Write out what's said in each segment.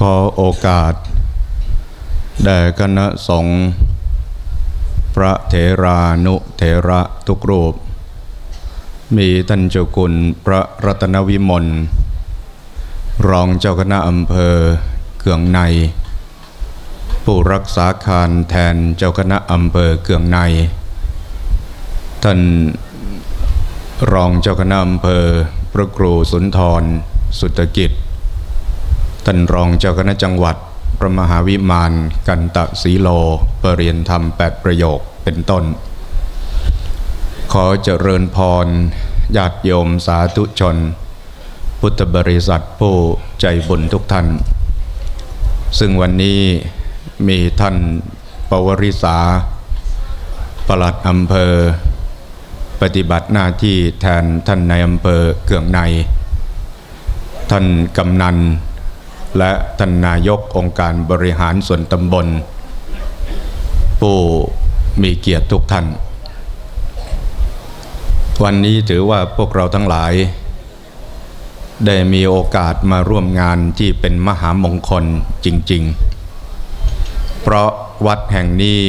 ขอโอกาส แด่คณะสงฆ์พระเถรานุเถระทุกรูป มีท่านเจ้าคุณพระรัตนวิมลรองเจ้าคณะอำเภอเกืองใน ผู้รักษาการแทนเจ้าคณะอำเภอเกืองใน ท่านรองเจ้าคณะอำเภอพระครูสุนทร สุตกิจ ท่านรองเจ้าคณะจังหวัดพระมหาวิมานกันตะสีโลปรเรียนธรรมแปดประโยคเป็นต้น ขอเจริญพรญาติโยมสาธุชน พุทธบริษัทผู้ใจบุญทุกท่าน ซึ่งวันนี้มีท่านปวริษาปลัดอำเภอ ปฏิบัติหน้าที่แทนท่านในายอำเภอเกืองใน ท่านกำนัน และท่านนายกองค์การบริหารส่วนตำบล ผู้มีเกียรติทุกท่าน วันนี้ถือว่าพวกเราทั้งหลาย ได้มีโอกาสมาร่วมงานที่เป็นมหามงคลจริง ๆ เพราะวัดแห่งนี้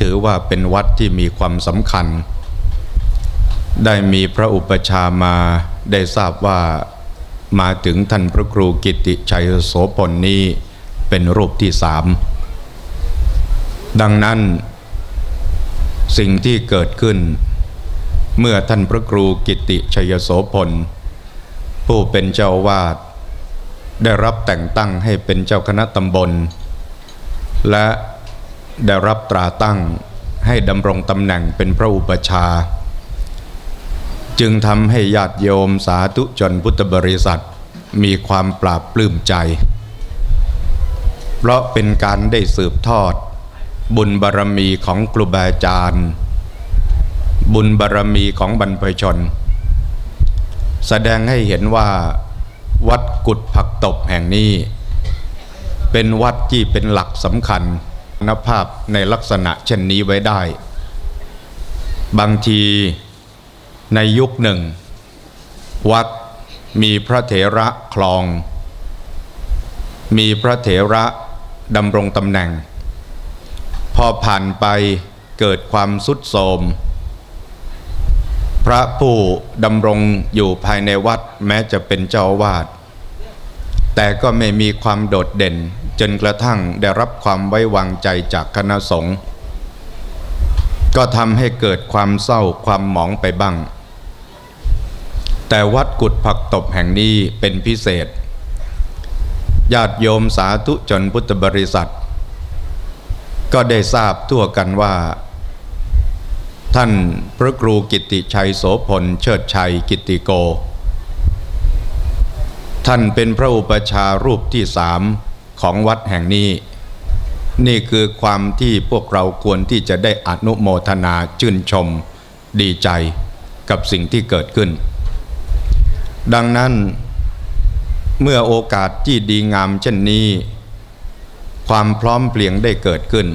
ถือว่าเป็นวัดที่มีความสำคัญ ได้มีพระอุปชฌามาได้ทราบว่า มาถึงท่านพระครูกิติชัยโสพลนี้เป็นรูปที่สาม ดังนั้น สิ่งที่เกิดขึ้น เมื่อท่านพระครูกิติชัยโสพล ผู้เป็นเจ้าวาดได้รับแต่งตั้งให้เป็นเจ้าคณะตำบล และได้รับตราตั้งให้ดำรงตำแหน่งเป็นพระอุปชฌา จึงทำให้ญาติโยมสาธุชนพุทธบริษัท มีความปราบปลื้มใจ เพราะเป็นการได้สืบทอด บุญบารรมีของครูบาอาจารย์ บุญบารรมีของบรรพชน แสดงให้เห็นว่าวัดกุดผักตบแห่งนี้ เป็นวัดที่เป็นหลักสำคัญนภาพในลักษณะเช่นนี้ไว้ได้ บางที ในยุคหนึ่ง วัดมีพระเถระคลอง มีพระเถระดำรงตำแหน่ง พอผ่านไปเกิดความสุดโทมพระผู้ดำรงอยู่ภายในวัดแม้จะเป็นเจ้าวาด แต่ก็ไม่มีความโดดเด่นจนกระทั่งได้รับความไว้วางใจจากคณะสงฆ์ก็ทำให้เกิดความเศร้าความหมองไปบ้าง แต่วัดกุดผักตบแห่งนี้เป็นพิเศษ ญาติโยมสาธุชนพุทธบริษัท ก็ได้ทราบทั่วกันว่า ท่านพระครูกิติชัยโสพลเชิดชัยกิติโก ท่านเป็นพระอุปชารูปที่สามของวัดแห่งนี้ นี่คือความที่พวกเราควรที่จะได้อนุโมทนาชื่นชม ดีใจกับสิ่งที่เกิดขึ้น ดังนั้นเมื่อโอกาสที่ดีงามเช่นนี้ ความพร้อมเพรียงได้เกิดขึ้น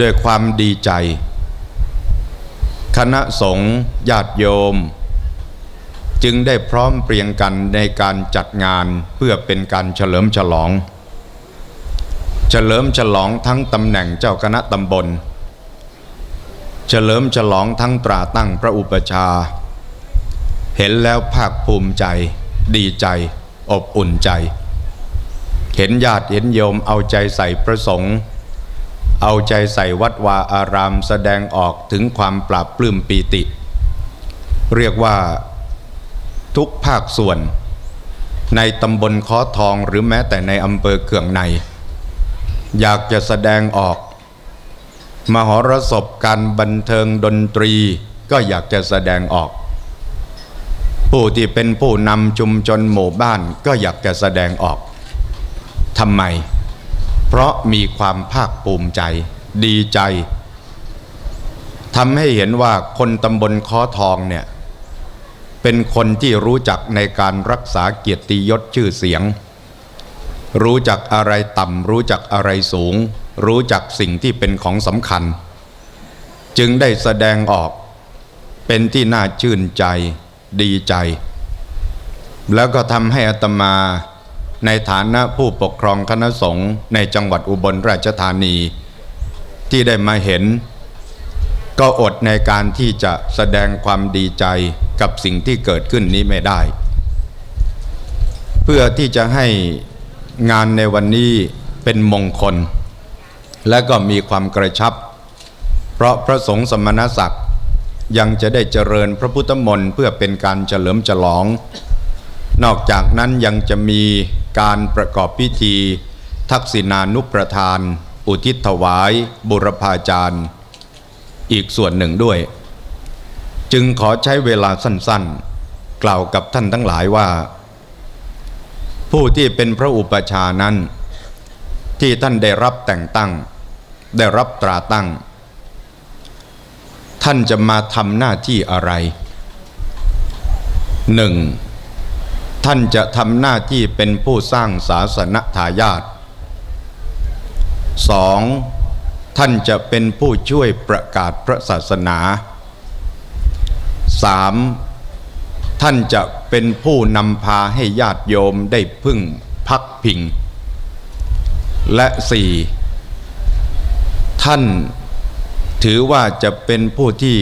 ด้วยความดีใจ คณะสงฆ์ญาติโยม จึงได้พร้อมเพรียงกันในการจัดงานเพื่อเป็นการเฉลิมฉลอง เฉลิมฉลองทั้งตำแหน่งเจ้าคณะตำบล เฉลิมฉลองทั้งตราตั้งพระอุปชา เห็นแล้วภาคภูมิใจ ดีใจ อบอุ่นใจ เห็นญาติเห็นโยมเอาใจใส่พระสงฆ์เอาใจใส่วัดวาอารามแสดงออกถึงความปราบปลื้มปีติ เรียกว่าทุกภาคส่วน ในตำบลค้อทองหรือแม้แต่ในอำเภอเกืองใน อยากจะแสดงออก มหรสพการบันเทิงดนตรีก็อยากจะแสดงออก ผู้ที่เป็นผู้นำชุมชนหมู่บ้านก็อยากจะแสดงออกทำไม เพราะมีความภาคภูมิใจ ดีใจทำให้เห็นว่าคนตำบลคอทองเนี่ย เป็นคนที่รู้จักในการรักษาเกียรติยศชื่อเสียง รู้จักอะไรต่ำรู้จักอะไรสูง รู้จักสิ่งที่เป็นของสำคัญ จึงได้แสดงออกเป็นที่น่าชื่นใจ ดีใจ แล้วก็ทำให้อาตมาในฐานะผู้ปกครองคณะสงฆ์ในจังหวัดอุบลราชธานี ที่ได้มาเห็น ก็อดในการที่จะแสดงความดีใจกับสิ่งที่เกิดขึ้นนี้ไม่ได้ เพื่อที่จะให้งานในวันนี้เป็นมงคล และก็มีความกระชับ เพราะพระสงฆ์สมณศักดิ์ ยังจะได้เจริญพระพุทธมนต์เพื่อเป็นการเฉลิมฉลอง นอกจากนั้นยังจะมีการประกอบพิธี ทักษิณานุประทาน อุทิศถวาย บุรพาจารย์ อีกส่วนหนึ่งด้วย จึงขอใช้เวลาสั้นๆ กล่าวกับท่านทั้งหลายว่า ผู้ที่เป็นพระอุปชานั้น ที่ท่านได้รับแต่งตั้ง ได้รับตราตั้ง ท่านจะมาทำหน้าที่อะไรหนึ่งท่านจะทำหน้าที่เป็นผู้สร้างศาสนทายาทสองท่านจะเป็นผู้ช่วยประกาศพระศาสนาสามท่านจะเป็นผู้นำพาให้ญาติโยมได้พึ่งพักพิง และสี่ท่าน ถือว่าจะเป็นผู้ที่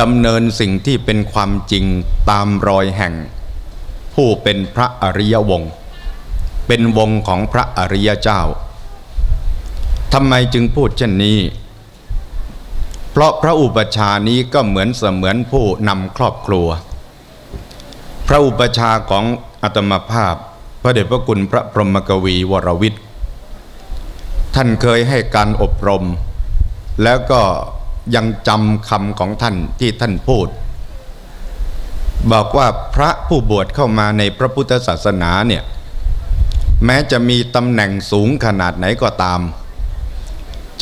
ดำเนินสิ่งที่เป็นความจริงตามรอยแห่ง ผู้เป็นพระอริยวงศ์เป็นวงของพระอริยเจ้าทำไมจึงพูดเช่นนี้ เพราะพระอุปชานี้ก็เหมือนเสมือนผู้นำครอบครัว พระอุปชาของอัตมภาพ พระเดชพระคุณพระพรหมกวีวรวิทย์ ท่านเคยให้การอบรม แล้วก็ยังจำคำของท่านที่ท่านพูด บอกว่าพระผู้บวชเข้ามาในพระพุทธศาสนาเนี่ยแม้จะมีตำแหน่งสูงขนาดไหนก็ตาม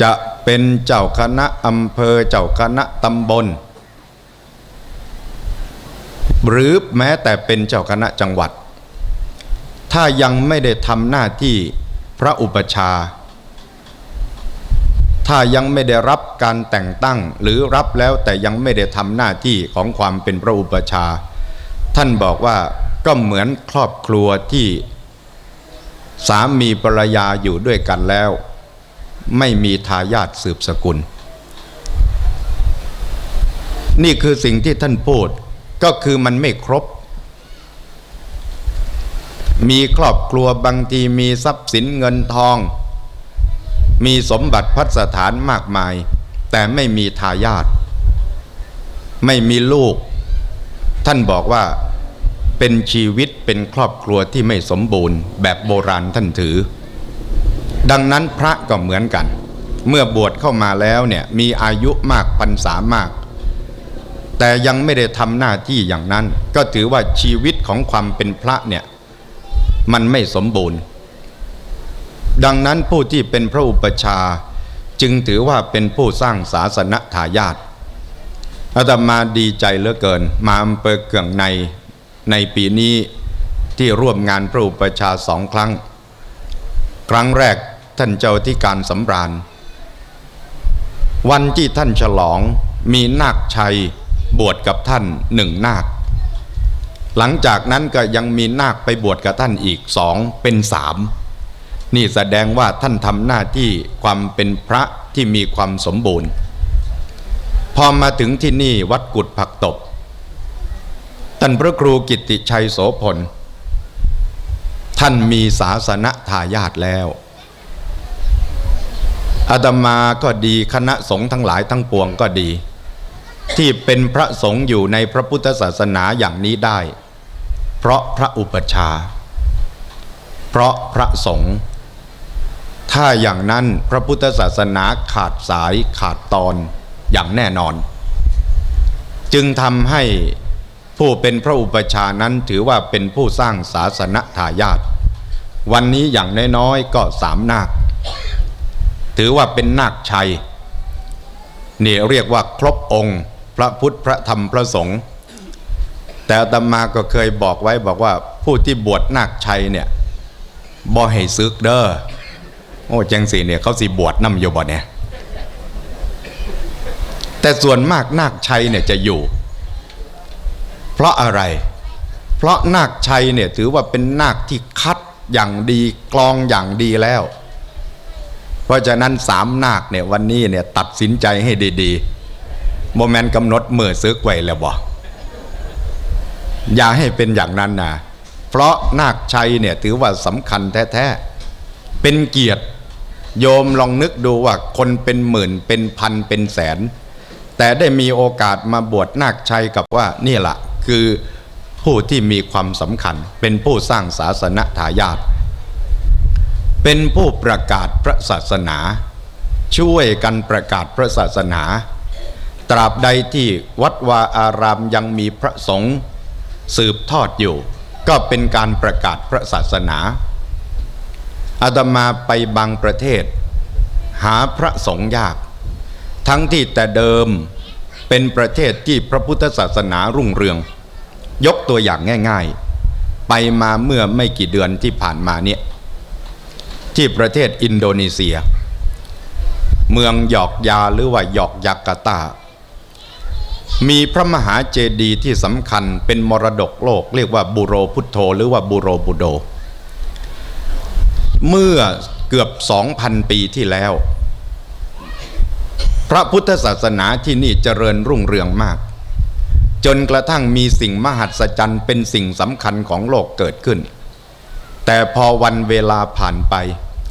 จะเป็นเจ้าคณะอำเภอเจ้าคณะตำบล หรือแม้แต่เป็นเจ้าคณะจังหวัด ถ้ายังไม่ได้ทำหน้าที่พระอุปชา ถ้ายังไม่ได้รับการแต่งตั้งหรือรับแล้วแต่ยังไม่ได้ทำหน้าที่ของความเป็นพระอุปชฌาย์ท่านบอกว่าก็เหมือนครอบครัวที่สามีภรรยาอยู่ด้วยกันแล้ว ไม่มีทายาทสืบสกุล นี่คือสิ่งที่ท่านพูดก็คือมันไม่ครบ มีครอบครัวบางทีมีทรัพย์สินเงินทอง มีสมบัติพัสถานมากมาย แต่ไม่มีทายาทไม่มีลูก ท่านบอกว่าเป็นชีวิตเป็นครอบครัวที่ไม่สมบูรณ์ แบบโบราณท่านถือ ดังนั้นพระก็เหมือนกัน เมื่อบวชเข้ามาแล้วเนี่ยมีอายุมากพรรษามาก แต่ยังไม่ได้ทำหน้าที่อย่างนั้น ก็ถือว่าชีวิตของความเป็นพระเนี่ยมันไม่สมบูรณ์ ดังนั้นผู้ที่เป็นพระอุปชาจึงถือว่าเป็นผู้สร้างศาสนทายาทอาตมาดีใจเหลือเกิน มาอำเภอเกื่องในในปีนี้ที่ร่วมงานพระอุปชาสองครั้ง ครั้งแรกท่านเจ้าที่การสำราญ วันที่ท่านฉลองมีนาคชัยบวชกับท่านหนึ่งนาค หลังจากนั้นก็ยังมีนาคไปบวชกับท่านอีกสองเป็นสาม นี่แสดงว่าท่านทำหน้าที่ความเป็นพระที่มีความสมบูรณ์ พอมาถึงที่นี่วัดกุดผักตบท่านพระครูกิติชัยโสพลท่านมีศาสนทายาทแล้วอาตมาก็ดีคณะสงฆ์ทั้งหลายทั้งปวงก็ดี ที่เป็นพระสงฆ์อยู่ในพระพุทธศาสนาอย่างนี้ได้ เพราะพระอุปชฌาเพราะพระสงฆ์ ถ้าอย่างนั้นพระพุทธศาสนาขาดสายขาดตอนอย่างแน่นอน จึงทำให้ผู้เป็นพระอุปชานั้นถือว่าเป็นผู้สร้างศาสนทายาทวันนี้อย่างน้อยๆก็สามนาค ถือว่าเป็นนาคชัยนี่เรียกว่าครบองค์ พระพุทธพระธรรมพระสงฆ์แต่ตมาก็เคยบอกไว้บอกว่าผู้ที่บวชนาคชัยเนี่ยบ่ให้ซึกเด้อ โอ้จังสีเนี่ยเขาสิบวชน้ำอยู่บ่เนี่ยแต่ส่วนมากนาคชัยเนี่ยจะอยู่ เพราะอะไร เพราะนาคชัยเนี่ยถือว่าเป็นนาคที่คัดอย่างดีกลองอย่างดีแล้ว เพราะฉะนั้นสามนาคเนี่ยวันนี้เนี่ยตัดสินใจให้ดีๆโมเมนต์กำหนดเมื่อซื้อไว้แล้วบ่อย่าให้เป็นอย่างนั้นนะเพราะนาคชัยเนี่ยถือว่าสำคัญแท้ๆ เป็นเกียรติ โยมลองนึกดูว่าคนเป็นหมื่นเป็นพันเป็นแสน แต่ได้มีโอกาสมาบวชนาคชัยกับว่านี่แหละคือผู้ที่มีความสำคัญ เป็นผู้สร้างศาสนทายาทเป็นผู้ประกาศพระศาสนา ช่วยกันประกาศพระศาสนา ตราบใดที่วัดวาอารามยังมีพระสงฆ์สืบทอดอยู่ ก็เป็นการประกาศพระศาสนา อาตมาไปบางประเทศ หาพระสงฆ์ยาก ทั้งที่แต่เดิมเป็นประเทศที่พระพุทธศาสนารุ่งเรือง ยกตัวอย่างง่าย ๆ ไปมาเมื่อไม่กี่เดือนที่ผ่านมาเนี่ยที่ประเทศอินโดนีเซีย เมืองหยอกยาหรือว่าหยอกยากาตา มีพระมหาเจดีย์ที่สำคัญเป็นมรดกโลก เรียกว่าบูโรพุทโธ หรือว่าบูโรบุโด เมื่อเกือบ 2,000 ปีที่แล้ว พระพุทธศาสนาที่นี่เจริญรุ่งเรืองมาก จนกระทั่งมีสิ่งมหัศจรรย์เป็นสิ่งสำคัญของโลกเกิดขึ้น แต่พอวันเวลาผ่านไป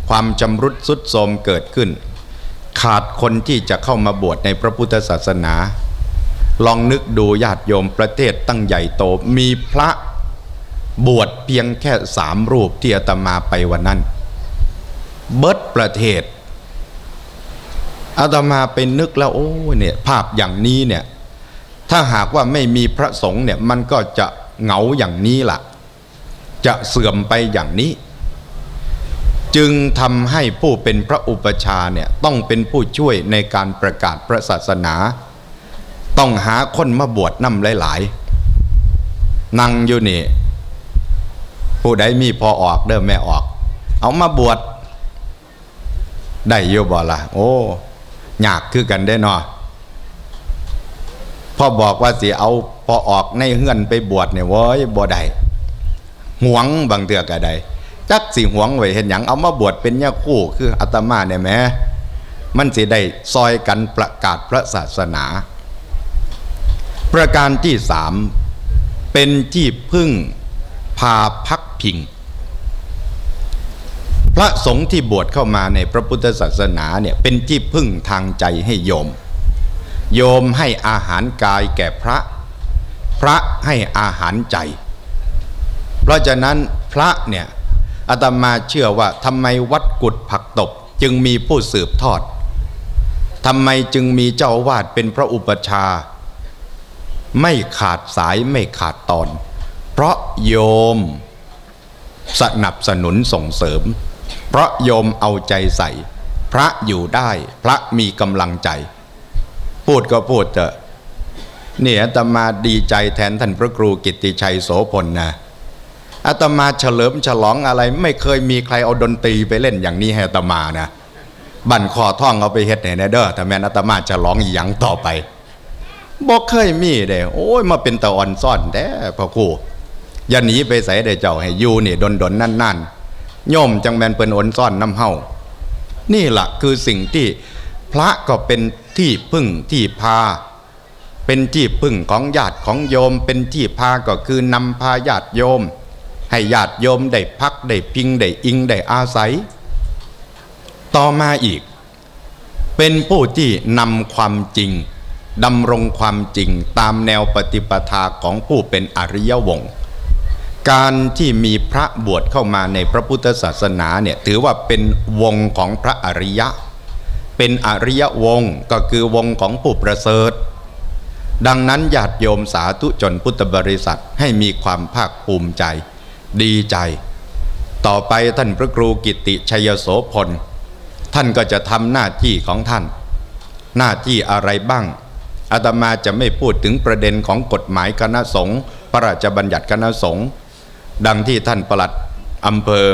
ความจำรุดสุดโทมเกิดขึ้น ขาดคนที่จะเข้ามาบวชในพระพุทธศาสนา ลองนึกดูญาติโยมประเทศตั้งใหญ่โตมีพระบวชเพียงแค่สามรูปที่อาตมาไปวันนั้น เบิดประเทศอาตมาไปนึกแล้วโอ้เนี่ยภาพอย่างนี้เนี่ยถ้าหากว่าไม่มีพระสงฆ์เนี่ยมันก็จะเหงาอย่างนี้ล่ะ จะเสื่อมไปอย่างนี้ จึงทำให้ผู้เป็นพระอุปชาเนี่ยต้องเป็นผู้ช่วยในการประกาศพระศาสนา ต้องหาคนมาบวชนำหลายๆนั่งอยู่นี่ ผู้ใดมีพอออกเดิมแม่ออก เอามาบวช ได้โยบ่ละโอ้ยากคือกันได้นาะพ่อบอกว่าสิเอาพอออกในเฮือนไปบวชเนี่ยว้ยบ่ได้หวงบางเตือก็ไดจักสิหวงไว้เห็นหยังเอามาบวชเป็นยาคู่คืออาตมาเนี่ยแม้มันสิได้ซอยกันประกาศพระศาสนา ประการที่สามเป็นที่พึ่งพาพักพิง พระสงฆ์ที่บวชเข้ามาในพระพุทธศาสนาเนี่ยเป็นที่พึ่งทางใจให้โยม โยมให้อาหารกายแก่พระ พระให้อาหารใจ เพราะฉะนั้นพระเนี่ยอาตมาเชื่อว่าทำไมวัดกุดผักตบจึงมีผู้สืบทอดทำไมจึงมีเจ้าวาดเป็นพระอุปชา ไม่ขาดสายไม่ขาดตอน เพราะโยมสนับสนุนส่งเสริม เพราะโยมเอาใจใส่ พระอยู่ได้พระมีกำลังใจ พูดก็พูดเถอะเนี่ยอาตมาดีใจแทนท่านพระครูกิติชัยโสพลนะอาตมาเฉลิมฉลองอะไร ไม่เคยมีใครเอาดนตรีไปเล่นอย่างนี้ให้อาตมานะบั่นคอท่องเอาไปเฮ็ดไหนเด้อถ้าแม่นอาตมาฉลองอีหยังต่อไปบอกเคยมีเด้โอ้ยมาเป็นตะอ่อนซ่อนแท้พ่อครูอย่าหนีไปใส่ได้เจ้าให้อยู่นี่ดนดนนั่นนั่น โยมจังแมนเปิ้นอนซ่อนน้ำเฮานี่แหละคือสิ่งที่พระก็เป็นที่พึ่งที่พา เป็นที่พึ่งของญาติของโยม เป็นที่พาก็คือนำพาญาติโยม ให้ญาติโยมได้พักได้พิงได้อิงได้อาศัย ต่อมาอีก เป็นผู้ที่นำความจริงดำรงความจริงตามแนวปฏิปทาของผู้เป็นอริยวงศ์ การที่มีพระบวชเข้ามาในพระพุทธศาสนาเนี่ยถือว่าเป็นวงของพระอริยะ เป็นอริยวงก็คือวงของผู้ประเสริฐ ดังนั้นญาติโยมสาธุชนพุทธบริษัทให้มีความภาคภูมิใจ ดีใจ ต่อไปท่านพระครูกิติชัยโสพล ท่านก็จะทำหน้าที่ของท่าน หน้าที่อะไรบ้างอาตมาจะไม่พูดถึงประเด็นของกฎหมายคณะสงฆ์พระราชบัญญัติคณะสงฆ์ ดังที่ท่านประหลัดอำเภอ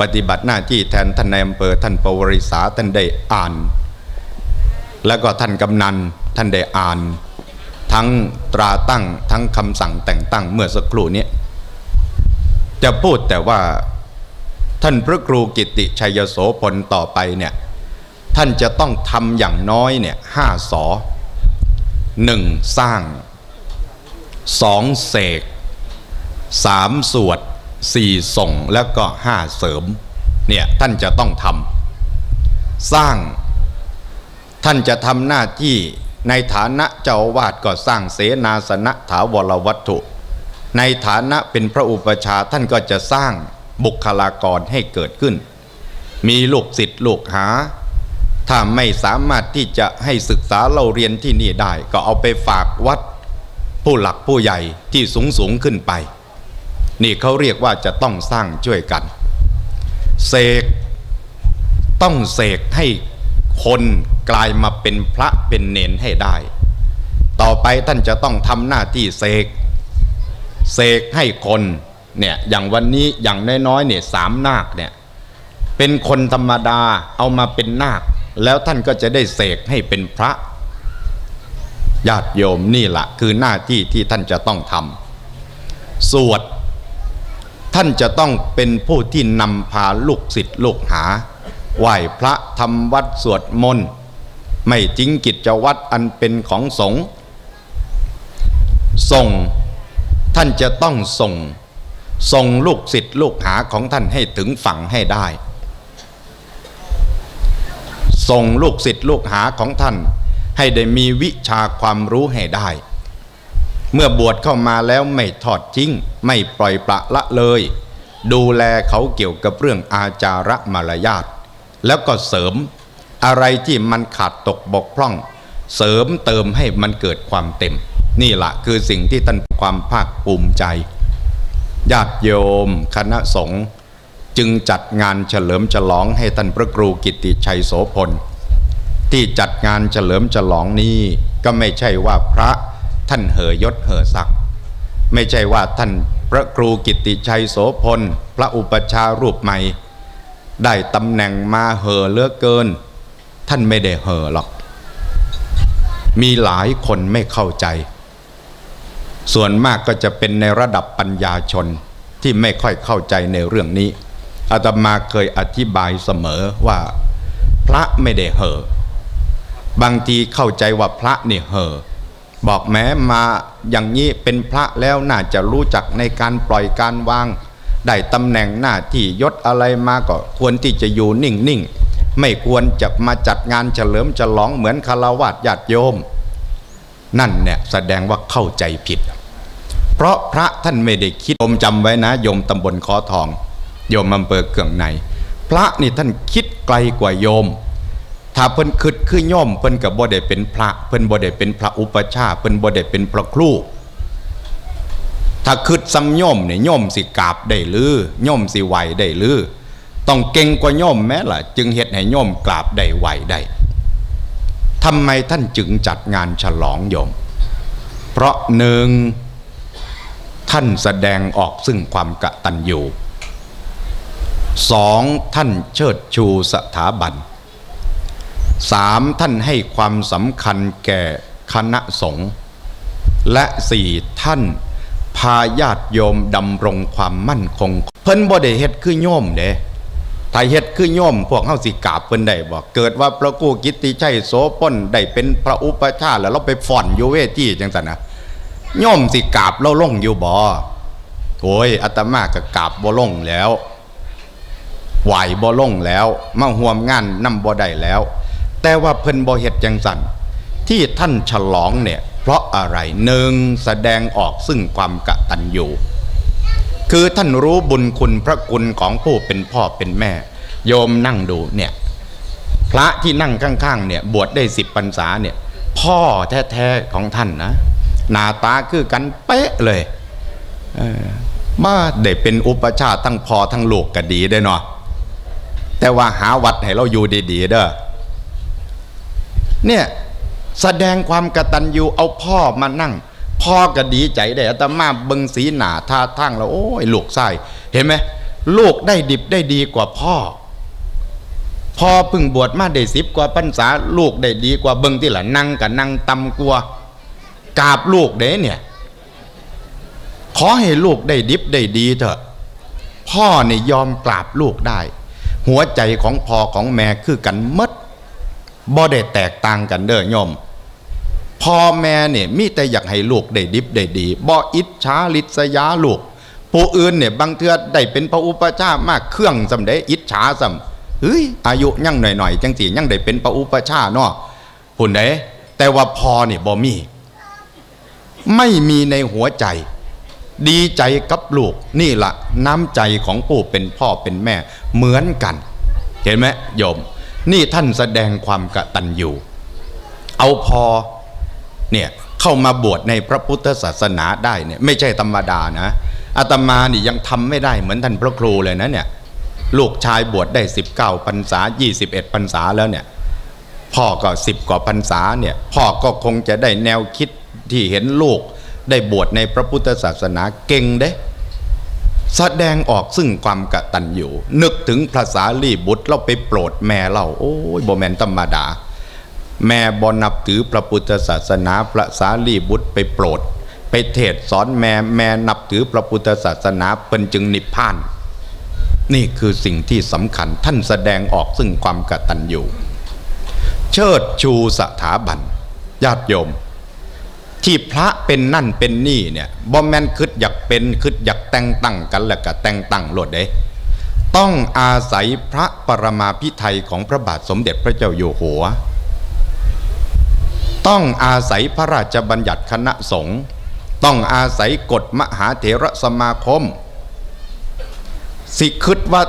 ปฏิบัติหน้าที่แทนท่านในอำเภอท่านปวริษาท่านได้อ่าน แล้วก็ท่านกำนันท่านได้อ่าน ทั้งตราตั้งทั้งคำสั่งแต่งตั้งเมื่อสักครู่นี้จะพูดแต่ว่าท่านพระครูกิติชัยโสพลต่อไปเนี่ยท่านจะต้องทำอย่างน้อยเนี่ยห้าสอหนึ่งสร้างสองเสก สามสวดสี่ส่งแล้วก็ห้าเสริมเนี่ยท่านจะต้องทำสร้างท่านจะทำหน้าที่ในฐานะเจ้าวาดก็สร้างเสนาสนะถาวรวัตถุ ในฐานะเป็นพระอุปชาท่านก็จะสร้างบุคลากรให้เกิดขึ้น มีลูกศิษย์ลูกหา ถ้าไม่สามารถที่จะให้ศึกษาเราเรียนที่นี่ได้ ก็เอาไปฝากวัด ผู้หลักผู้ใหญ่ที่สูงสูงขึ้นไป นี่เขาเรียกว่าจะต้องสร้างช่วยกัน เสกต้องเสกให้คนกลายมาเป็นพระเป็นเนนให้ได้ ต่อไปท่านจะต้องทำหน้าที่เสกเสกให้คนเนี่ยอย่างวันนี้อย่างน้อยๆเนี่ยสามนาคเนี่ยเป็นคนธรรมดาเอามาเป็นนาค แล้วท่านก็จะได้เสกให้เป็นพระญาติโยมนี่แหละคือหน้าที่ที่ท่านจะต้องทำสวด ท่านจะต้องเป็นผู้ที่นำพาลูกศิษย์ลูกหา ไหว้พระทำวัดสวดมนต์ ไม่จิ้งกิจวัตรอันเป็นของสงฆ์ส่งท่านจะต้องส่ง ส่งลูกศิษย์ลูกหาของท่านให้ถึงฝั่งให้ได้ ส่งลูกศิษย์ลูกหาของท่านให้ได้มีวิชาความรู้ให้ได้ เมื่อบวชเข้ามาแล้วไม่ทอดทิ้ง ไม่ปล่อยปละละเลย ดูแลเขาเกี่ยวกับเรื่องอาจาระมารยาทแล้วก็เสริมอะไรที่มันขาดตกบกพร่อง เสริมเติมให้มันเกิดความเต็ม นี่แหละคือสิ่งที่ท่านความภาคภูมิใจญาติโยม คณะสงฆ์จึงจัดงานเฉลิมฉลองให้ท่านพระครูกิติชัยโสพล ที่จัดงานเฉลิมฉลองนี้ก็ไม่ใช่ว่าพระ ท่านเหยศเหอศักดิ์ไม่ใช่ว่าท่านพระครูกิติชัยโสพล พระอุปชารูปใหม่ ได้ตำแหน่งมาเหอเลือกเกิน ท่านไม่ได้เหอหรอก มีหลายคนไม่เข้าใจ ส่วนมากก็จะเป็นในระดับปัญญาชนที่ไม่ค่อยเข้าใจในเรื่องนี้อาตมาเคยอธิบายเสมอว่า พระไม่ได้เหอบางทีเข้าใจว่าพระนี่เหอ บอกแม้มาอย่างนี้เป็นพระแล้วน่าจะรู้จักในการปล่อยการวาง ได้ตำแหน่งหน้าที่ยศอะไรมาก็ควรที่จะอยู่นิ่งๆ ไม่ควรจะมาจัดงานเฉลิมฉลองเหมือนคารวะญาติโยม นั่นเนี่ยแสดงว่าเข้าใจผิด เพราะพระท่านไม่ได้คิดโยมจำไว้นะ โยมตำบลคอทอง โยมอำเภอเกืองใน พระนี่ท่านคิดไกลกว่าโยม ถ้าเพิ่นคิดคือโยมเพิ่นกับบ่ได้เป็นพระ เพิ่นบ่ได้เป็นพระอุปชาเพิ่นบ่ได้เป็นพระครูถ้าคิดซ้ำโยมเนี่ยโยมสิกราบได้หรือโยมสิไหวได้หรือต้องเก่งกว่าโยมแม้ล่ะ จึงเฮ็ดให้โยมกราบได้ไหวได้ทำไมท่านจึงจัดงานฉลองโยม เพราะหนึ่งท่านแสดงออกซึ่งความกะตัญญูสองท่านเชิดชูสถาบัน สามท่านให้ความสำคัญแก่คณะสงฆ์และสี่ท่านพาญาติโยมดำรงความมั่นคง เพิ่นบ่ได้เฮ็ดคือโยมเด้ถ้าเฮ็ดคือโยมพวกเฮาสิกราบเพิ่นได้บ่เกิดว่าพระกู้กิตติชัยโสพลได้เป็นพระอุปชฌาแล้วเราไปฟ่อนอยู่เวทีจังซั่นนะโยมสิกราบเราลงอยู่บ่โอ้ยอาตมาก็กราบบ่ลงแล้วไหวบ่ลงแล้วมาห่วมงานนำบ่ได้แล้ว แต่ว่าเพิ่นบ่เฮ็ดจังสันที่ท่านฉลองเนี่ย เพราะอะไรหนึ่งแสดงออกซึ่งความกะตัญญูคือท่านรู้บุญคุณพระคุณของผู้เป็นพ่อเป็นแม่ โยมนั่งดูเนี่ย พระที่นั่งข้างๆเนี่ย บวชได้สิบพรรษาเนี่ย พ่อแท้ๆของท่านนะหน้าตาคือกันเป๊ะเลยมาได้เป็นอุปชาทั้งพ่อทั้งลูกก็ดีได้เนาะแต่ว่าหาวัดให้เราอยู่ดีๆเด้อ เนี่ยแสดงความกตัญญูเอาพ่อมานั่ง พ่อก็ดีใจได้อาตมาเบิงสีหนาท่าทางแล้วโอ้ยลูกไส้เห็นไหมลูกได้ดิบได้ดีกว่าพ่อ พ่อพึ่งบวชมาได้สิบกว่าพรรษาลูกได้ดีกว่าเบิงที่หละนั่งกับนั่งตำกลัวกราบลูกเด้เนี่ย ขอให้ลูกได้ดิบได้ดีเถอะ พ่อเนี่ยยอมกราบลูกได้ หัวใจของพ่อของแม่คือกันมด บ่ได้แตกต่างกันเด้อโยมพ่อแม่เนี่ยมีแต่อยากให้ลูกได้ดิบได้ดีบ่อิจฉาลิษยาลูก ผู้อื่นเนี่ยบางเทือได้เป็นพระอุปชามากเครื่องสำเดอิจฉาสำเฮ้ยอายุยังหน่อยๆจังสียังได้เป็นพระอุปชาเนาะพุ่นเด้แต่ว่าพอเนี่ยบ่มี ไม่มีในหัวใจ ดีใจกับลูกนี่ละน้ำใจของผู้เป็นพ่อเป็นแม่เหมือนกัน เห็นไหมโยม นี่ท่านแสดงความกตัญญูเอาพอเนี่ยเข้ามาบวชในพระพุทธศาสนาได้เนี่ยไม่ใช่ธรรมดานะอาตมานี่ยังทำไม่ได้เหมือนท่านพระครูเลยนะเนี่ยลูกชายบวชได้ 19พรรษา 21พรรษาแล้วเนี่ยพ่อก็สิบกว่าพรรษาเนี่ยพ่อก็คงจะได้แนวคิดที่เห็นลูกได้บวชในพระพุทธศาสนาเก่งเด้ แสดงออกซึ่งความกตัญญูนึกถึงพระสารีบุตรเราไปโปรดแม่เราโอ้ยบแมนธรรมดา แม่บนับถือพระพุทธศาสนาพระสารีบุตรไปโปรด ไปเทศสอนแม่แม่นับถือพระพุทธศาสนาเป็นจึงนิพพาน นี่คือสิ่งที่สำคัญท่านแสดงออกซึ่งความกตัญญูเชิดชูสถาบันญาติโยม ที่พระเป็นนั่นเป็นนี่เนี่ยบอมแมนคึดอยากเป็นคึดอยากแต่งตั้งกันแล้วก็แต่งตั้งโลดเด้ต้องอาศัยพระปรมาภิไธยของพระบาทสมเด็จพระเจ้าอยู่หัว ต้องอาศัยพระราชบัญญัติคณะสงฆ์ต้องอาศัยกฎมหาเถรสมาคม สิคิดว่า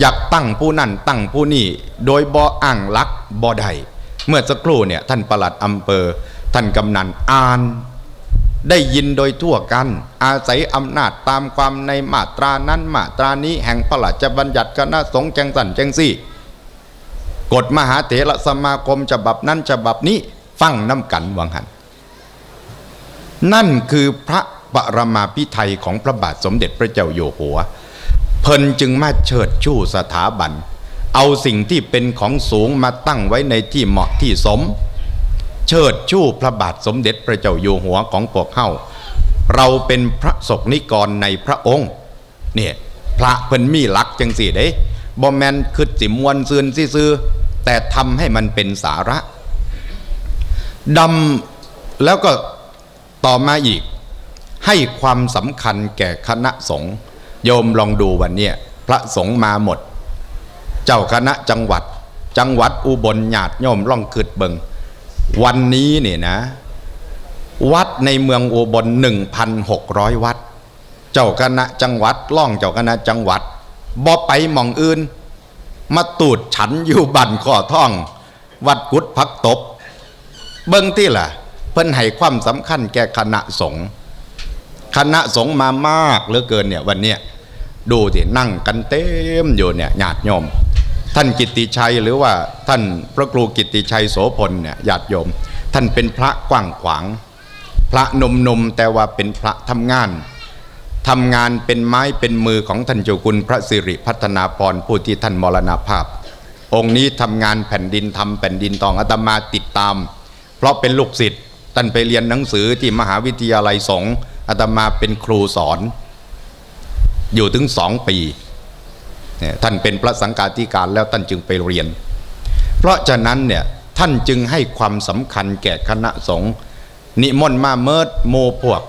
อยากตั้งผู้นั่นตั้งผู้นี่โดยบ่อ้างลักบ่ได้เมื่อสักครู่เนี่ยท่านประหลัดอำเภอ ท่านกำนันอ่าน ได้ยินโดยทั่วกัน อาศัยอำนาจตามความในมาตรานั้นมาตรานี้แห่งพระราชบัญญัติคณะสงฆ์จังสันจังสี่กฎมหาเถรสมาคมฉบับนั้นฉบับนี้ฟังน้ำกันวังหัน นั่นคือพระปรมาภิไธยของพระบาทสมเด็จพระเจ้าอยู่หัว เพิ่นจึงมาเชิดชูสถาบัน เอาสิ่งที่เป็นของสูงมาตั้งไว้ในที่เหมาะที่สม เชิดชูพระบาทสมเด็จพระเจ้าอยู่หัวของพวกเฮาเราเป็นพระศกนิกรในพระองค์เนี่ยพระเพิ่นมีหลักจังสี่เด้บ่แมนคือสิมวนซืนซื่อแต่ทำให้มันเป็นสาระดำแล้วก็ต่อมาอีก ให้ความสำคัญแก่คณะสงฆ์โยมลองดูวันเนี้ยพระสงฆ์มาหมด เจ้าคณะจังหวัด จังหวัดอุบลญาติโยมล่องคืดเบิง วันนี้เนี่ยนะ วัดในเมืองอุบล1,600 วัด เจ้าคณะจังหวัดล่องเจ้าคณะจังหวัดบ่ไปหมองอื่น มาตูดฉันอยู่บันข้อท่อง วัดกุดพักตบ เบิ้งที่ล่ะ เพิ่นให้ความสำคัญแก่คณะสงฆ์คณะสงฆ์มามากเหลือเกินเนี่ยวันเนี้ยดูสินั่งกันเต็มอยู่เนี่ยญาติโยม ท่านกิติชัยหรือว่าท่านพระครูกิติชัยโสพลเนี่ยญาติโยม ท่านเป็นพระกว้างขวาง พระนมนมแต่ว่าเป็นพระทำงานทำงานเป็นไม้เป็นมือของท่านเจ้าคุณพระสิริพัฒนาพรผู้ที่ท่านมรณภาพ องค์นี้ทำงานแผ่นดินทำแผ่นดินทองอาตมาติดตาม เพราะเป็นลูกศิษย์ท่านไปเรียนหนังสือที่มหาวิทยาลัยสงฆ์อาตมาเป็นครูสอน อยู่ถึงสองปี ท่านเป็นพระสังฆาธิการแล้วท่านจึงไปเรียน เพราะฉะนั้นเนี่ยท่านจึงให้ความสำคัญแก่คณะสงฆ์นิมนต์มาเมิดโมพวก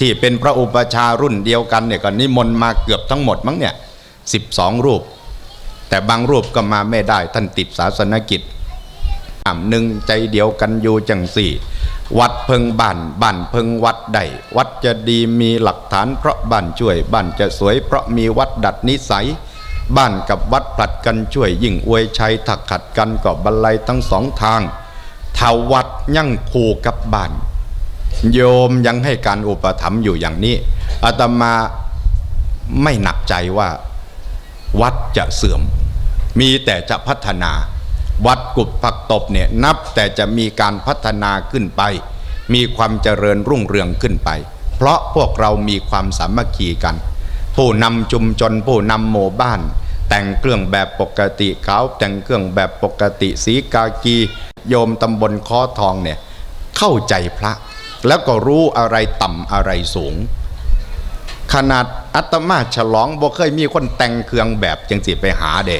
ที่เป็นพระอุปชารุ่นเดียวกันเนี่ยก็นิมนต์มาเกือบทั้งหมดมั้งเนี่ยสิบสองรูป แต่บางรูปก็มาไม่ได้ท่านติดศาสนกิจหนึ่งใจเดียวกันอยู่จังสี่ วัดเพิงบ้านบ้านเพิงวัดใดวัดจะดีมีหลักฐานเพราะบ้านช่วยบ้านจะสวยเพราะมีวัดดัดนิสัย บ้านกับวัดผลัดกันช่วยยิ่งอวยชัยถักขัดกันก็บรรลัยทั้งสองทางถ้าวัดยั่งคู่กับบ้าน โยมยังให้การอุปถัมภ์อยู่อย่างนี้อาตมาไม่หนักใจว่า วัดจะเสื่อม มีแต่จะพัฒนา วัดกุบผักตบเนี่ยนับแต่จะมีการพัฒนาขึ้นไป มีความเจริญรุ่งเรืองขึ้นไป เพราะพวกเรามีความสามัคคีกัน ผู้นำชุมชนผู้นำหมู่บ้าน แต่งเครื่องแบบปกติขาวแต่งเครื่องแบบปกติสีกากี โยมตำบลคอทองเนี่ยเข้าใจพระ แล้วก็รู้อะไรต่ำอะไรสูง ขนาดอัตมาฉลองบ่เคยมีคนแต่งเครื่องแบบจังสิไปหาเด็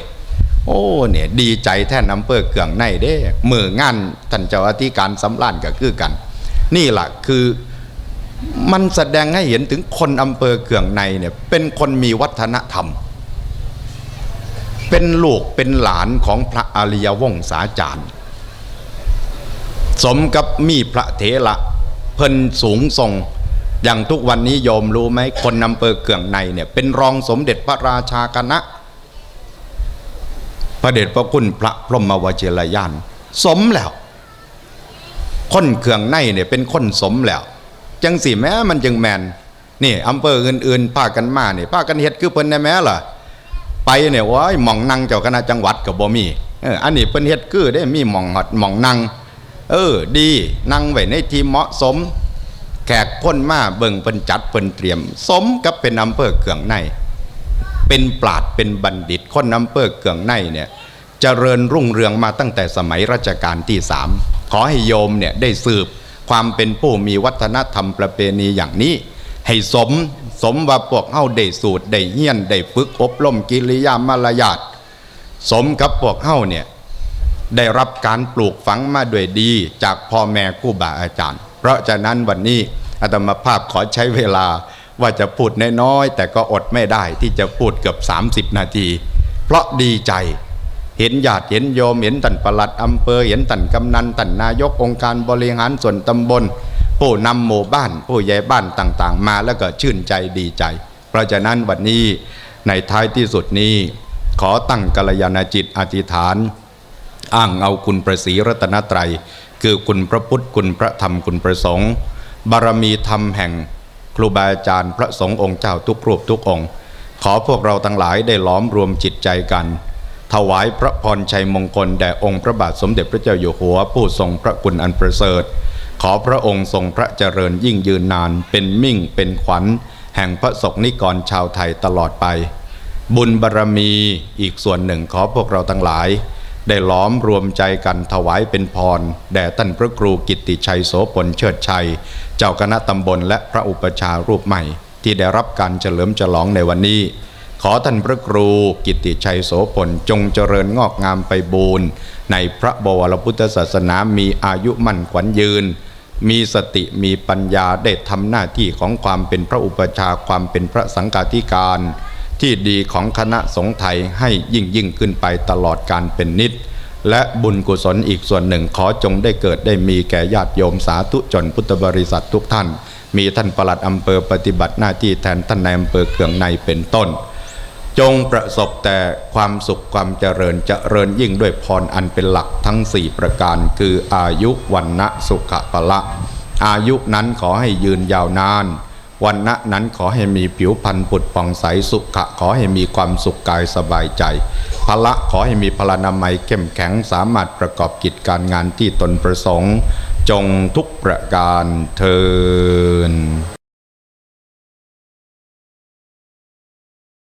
โอ้เนี่ยดีใจแท่นอำเภอเกืองในเด้มืองานท่านเจ้าอธิการสำรานก็คือกัน นี่แหละคือมันแสดงให้เห็นถึงคนอำเภอเกืองในเนี่ยเป็นคนมีวัฒนธรรม เป็นลูกเป็นหลานของพระอริยวงศาจารย์ สมกับมีพระเถระเพิ่นสูงทรงอย่างทุกวันนี้โยมรู้ไหมคนอำเภอเกืองในเนี่ยเป็นรองสมเด็จพระราชาคณะ พระเดชพระคุณพระพรหมวชิรยาน สมแล้วคนเกืองในเนี่ยเป็นคนสมแล้ว จังสิแม้มันจึงแมนนี่อำเภออื่นๆพากันมาเนี่ยพากันเฮ็ดคือเพิ่นได้แม้ล่ะ ไปเนี่ยว้ายหมองนั่งเจ้าคณะจังหวัดกับบ่มีเอออันนี้เพิ่นเฮ็ดคือได้มีหมองหอดหมองนั่งเออ ดีนั่งไว้ในที่เหมาะสม แขกพ้นมาเบิ่งเพิ่นจัดเพิ่นเตรียม สมกับเป็นอำเภอเกืองใน เป็นปราดเป็นบัณฑิตคนอำเภอเกืองในเนี่ยเจริญรุ่งเรืองมาตั้งแต่สมัยรัชกาลที่สามขอให้โยมเนี่ยได้สืบความเป็นผู้มีวัฒนธรรมประเพณีอย่างนี้ ให้สมสมว่าพวกเฮาได้สูตรได้เฮียนได้ฝึกอบรมกิริยามารยาทสมกับพวกเฮาเนี่ยได้รับการปลูกฝังมาด้วยดีจากพ่อแม่ครูบาอาจารย์ เพราะฉะนั้นวันนี้อาตมาภาพขอใช้เวลา ว่าจะพูดน้อยๆแต่ก็อดไม่ได้ที่จะพูดเกือบ 30 นาที เพราะดีใจ เห็นญาติเห็นโยม เห็นตันประหลัดอำเภอเห็นตันกำนันตันนายกองค์การบริหารส่วนตำบล ผู้นำหมู่บ้าน ผู้ใหญ่บ้านต่างๆ มาแล้วก็ชื่นใจดีใจ เพราะฉะนั้นวันนี้ในท้ายที่สุดนี้ ขอตั้งกัลยาณจิตอธิษฐาน อ้างเอาคุณประสีรัตนตรัย คือคุณพระพุทธคุณพระธรรมคุณประสงค์ บารมีธรรมแห่ง ครูบาอาจารย์พระสงฆ์องค์เจ้าทุกรูปทุกองค์ ขอพวกเราทั้งหลายได้ล้อมรวมจิตใจกัน ถวายพระพรชัยมงคลแด่องค์พระบาทสมเด็จพระเจ้าอยู่หัว ผู้ทรงพระคุณอันประเสริฐ ขอพระองค์ทรงพระเจริญยิ่งยืนนาน เป็นมิ่งเป็นขวัญ แห่งพระศกนิกรชาวไทยตลอดไป บุญบารรมีอีกส่วนหนึ่งขอพวกเราทั้งหลาย ได้ล้อมรวมใจกันถวายเป็นพร แด่ท่านพระครูกิติชัยโสพลเชิดชัย เจ้าคณะตำบลและพระอุปชารูปใหม่ ที่ได้รับการเฉลิมฉลองในวันนี้ ขอท่านพระครูกิติชัยโสพลจงเจริญงอกงามไปบูรณ์ในพระบวรพุทธศาสนามีอายุมั่นขวัญยืนมีสติมีปัญญาได้ทำหน้าที่ของความเป็นพระอุปชาความเป็นพระสังฆาธิการ ที่ดีของคณะสงฆ์ไทยให้ยิ่งยิ่งขึ้นไปตลอดการเป็นนิจและบุญกุศลอีกส่วนหนึ่งขอจงได้เกิดได้มีแก่ญาติโยมสาธุชนพุทธบริษัททุกท่าน มีท่านปลัดอำเภอปฏิบัติหน้าที่แทนท่านนายอำเภอเขืองในเป็นต้น จงประสบแต่ความสุขความเจริญเจริญยิ่งด้วยพรอันเป็นหลักทั้ง 4 ประการ คืออายุวันนะสุขภละ อายุนั้นขอให้ยืนยาวนาน วันณะนั้นขอให้มีผิวพรรณปุดป่องใสสุขะขอให้มีความสุขกายสบายใจพละขอให้มีพลานามัยเข้มแข็งสามารถประกอบกิจการงานที่ตนประสงค์ จงทุกประการเทิน